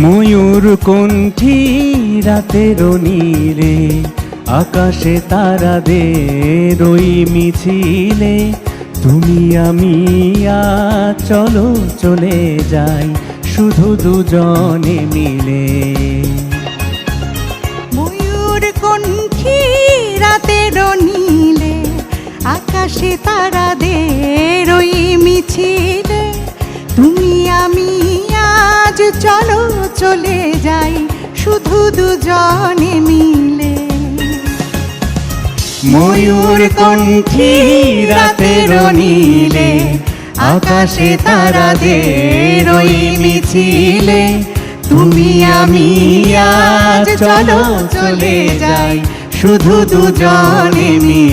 ময়ূর কণ্ঠী রাতের নীলে, আকাশে তারাদের ওই মিছিলে, তুমি আমি চলো, চলে যাই, শুধু দুজনে মিলে। ময়ূর কণ্ঠী রাতের নীলে, আকাশে তারাদের ওই মিছিলে চলো চলে যাই, শুধু দুজনে মিলে। ময়ূর কণ্ঠী রাতের নীলে, আকাশে তারাদের ওই মিছিলে। তুমি, আমি, আজ চলো চলে যাই, শুধু দুজনে মিলে।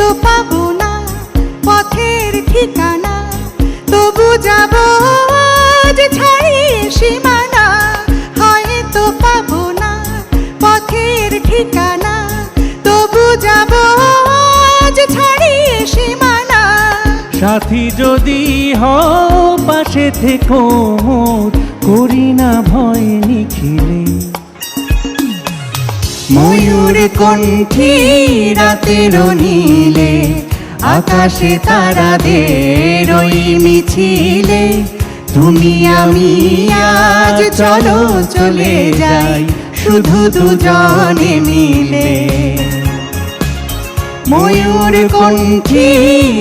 হয়তো পাবো না, পথের ঠিকানা। তবু যাব আজ ছাড়িয়ে সীমানা পাবো না পথের ঠিকানা। তবু সাথী যদি হও পাশে থেকো, করি না ভয়। কণ্ঠী, রাতের নীলে, আকাশে তারাদের ওই মিছিলে, তুমি, আমি, আজ চলো, চলে যাই, শুধু দুজনে মিলে। ময়ূর কণ্ঠী,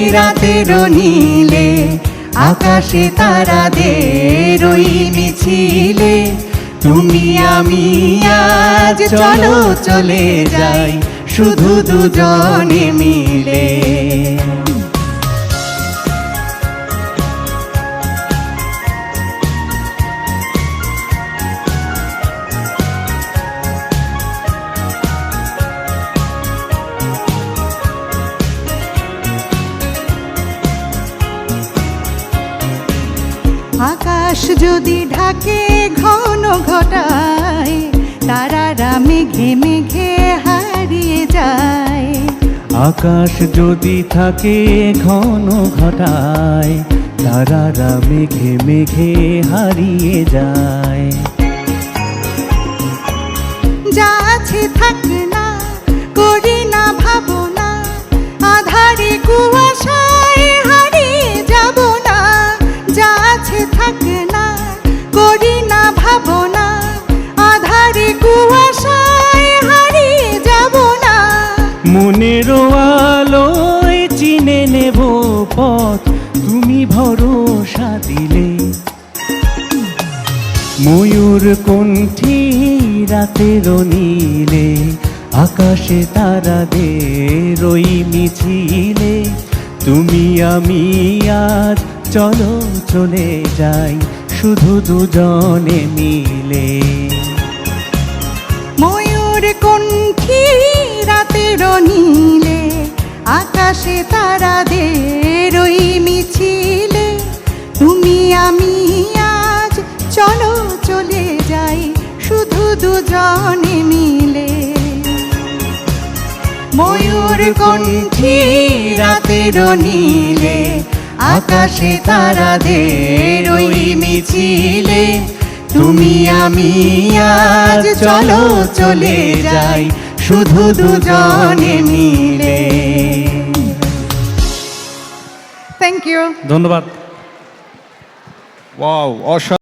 রাতের নীলে, আকাশে তারাদের ওই মিছিলে তুমি আমি আজ চলো চলে যাই শুধু দুজনে মিলে। আকাশ যদি ঢাকে ঘন মেঘে মেঘে হারিয়ে যায়, আকাশ যদি থাকে, ঘন ঘটায়, তারারা মেঘে মেঘে হারিয়ে যায়। যা আছে থাক মনের আলোয় চিনে নেব পথ, তুমি ভরসা দিলে। ময়ূর কণ্ঠী রাতের নীলে, আকাশে তারাদের ওই মিছিলে। তুমি, আমি, আজ চলো, চলে যাই, শুধু দুজনে মিলে। রাতের নীলে, আকাশে তারাদের ওই মিছিলে। তুমি, আমি, আজ চলো, চলে যাই শুধু দুজনে মিলে। ময়ূর কণ্ঠী রাতের নীলে, আকাশে তারাদের ওই মিছিলে। তুমি, আমি, আজ চলো, চলে যাই শুধু দুজনে মিলে। থ্যাংক ইউ ধন্যবাদ। ওয়াও অসাধারণ